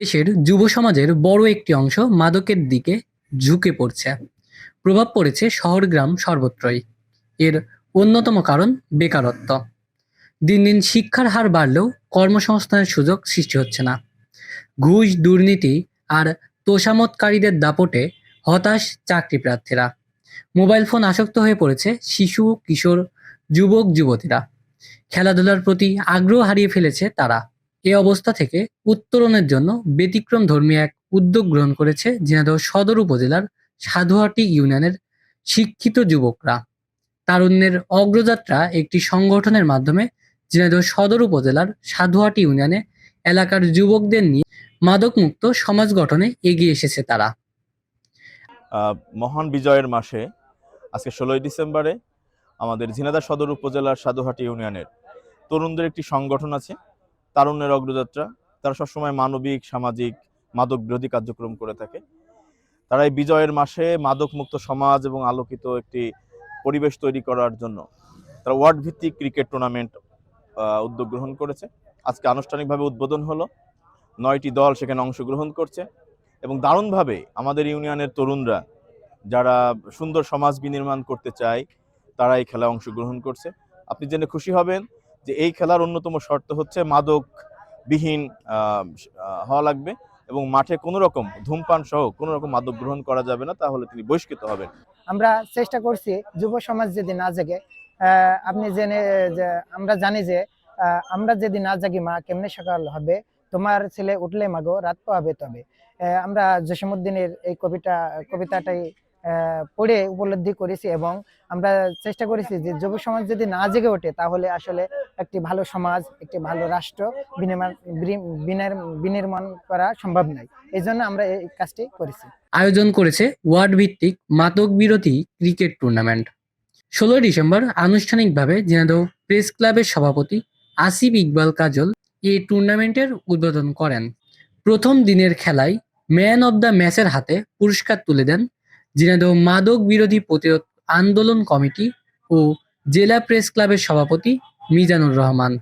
দেশের যুব সমাজের বড় একটি অংশ মাদকের দিকে ঝুঁকে পড়ছে। প্রভাব পড়েছে শহর গ্রাম সর্বত্রই। এর অন্যতম কারণ বেকারত্ব। দিন দিন শিক্ষার হার বাড়লেও কর্মসংস্থানের সুযোগ সৃষ্টি হচ্ছে না। ঘুষ, দুর্নীতি আর তোষামতকারীদের দাপটে হতাশ চাকরি প্রার্থীরা মোবাইল ফোন আসক্ত হয়ে পড়েছে শিশু, কিশোর, যুবক, যুবতীরা। খেলাধুলার প্রতি আগ্রহ হারিয়ে ফেলেছে তারা। এ অবস্থা থেকে উত্তরণের জন্য ব্যতিক্রম ধর্মী এক উদ্যোগ গ্রহণ করেছে ঝিনাইদহ সদর উপজেলার সাধুহাটি ইউনিয়নের শিক্ষিত যুবকরা। তারুণ্যের অগ্রযাত্রা একটি সংগঠনের মাধ্যমে ঝিনাইদহ সদর উপজেলার সাধুহাটি ইউনিয়নে এলাকার যুবকদের নিয়ে মাদকমুক্ত সমাজ গঠনে এগিয়ে এসেছে তারা। মহান বিজয়ের মাসে আজকে ষোলোই ডিসেম্বরে আমাদের ঝিনাদা সদর উপজেলার সাধুহাটি ইউনিয়নের তরুণদের একটি সংগঠন আছে। তারুণ্যের অগ্রযাত্রা, তারা সবসময় মানবিক, সামাজিক মাদক বিরোধী কার্যক্রম করে থাকে। তারা এই বিজয়ের মাসে মাদক মুক্ত সমাজ এবং আলোকিত একটি পরিবেশ তৈরি করার জন্য তারা ওয়ার্ড ভিত্তিক ক্রিকেট টুর্নামেন্ট উদ্যোগ গ্রহণ করেছে। আজকে আনুষ্ঠানিকভাবে উদ্বোধন হলো। নয়টি দল সেখানে অংশগ্রহণ করছে এবং দারুণভাবে আমাদের ইউনিয়নের তরুণরা যারা সুন্দর সমাজ বিনির্মাণ করতে চায়, তারা এই খেলায় অংশগ্রহণ করছে। আপনি জেনে খুশি হবেন যে এই খেলার অন্যতম শর্ত হচ্ছে মাদকবিহীন আহ, আহ, হওয়া লাগবে এবং মাঠে কোনো রকম ধূমপান সহ কোনো রকম মাদক গ্রহণ করা যাবে না তাহলে তিনি বহিষ্কৃত হবেন। আমরা চেষ্টা করছি যুব সমাজ যদি না জেগে আপনি জেনে আমরা জানি যে আমরা যদি না জাগি মা কেমনে সকাল হবে? তোমার ছেলে উঠলে মাগো রাত পাবে তবে। আমরা জসীমউদ্দিনের এই কবিতা কবিতাটাই পড়ে উপলব্ধি করেছি এবং আমরা চেষ্টা করেছি যে যুব সমাজ যদি না জেগে ওঠে তাহলে আসলে একটি ভালো সমাজ, একটি ভালো রাষ্ট্র বিনির্মাণ করা সম্ভব নয়। এই জন্য আমরা এই কাজটি করেছি। আয়োজন করেছে ওয়ার্ড ভিত্তিক মাদক বিরোধী ক্রিকেট টুর্নামেন্ট। ষোলোই ডিসেম্বর আনুষ্ঠানিকভাবে ঝিনাইদহ প্রেস ক্লাবের সভাপতি আসিফ ইকবাল কাজল এই টুর্নামেন্টের উদ্বোধন করেন। প্রথম দিনের খেলায় ম্যান অব দ্য ম্যাচের হাতে পুরস্কার তুলে দেন ঝিনাইদহ মাদক বিরোধী প্রতিরোধ আন্দোলন কমিটি ও জেলা প্রেস ক্লাবের সভাপতি মিজানুর রহমান।